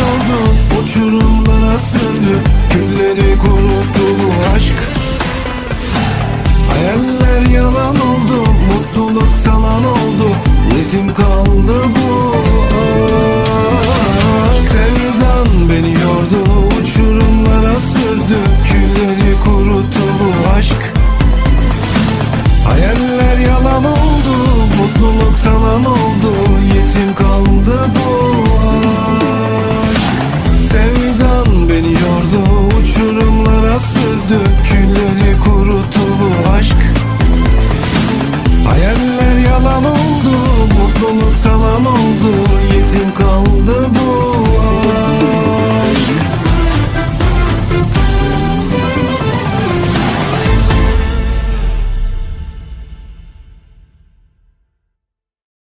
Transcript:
yoldu Uçurumlara sürdü Külleri kuruttu bu aşk. Hayaller yalan oldu. Mutluluk salan oldu. Yetim kaldı bu aşk. Sevdan beni yordu. Uçurumlara sürdü Külleri kuruttu bu aşk. Hayaller sürdü Külleri kurutu bu aşk. Hayaller yalan oldu Mutluluk talan oldu Yetim kaldı bu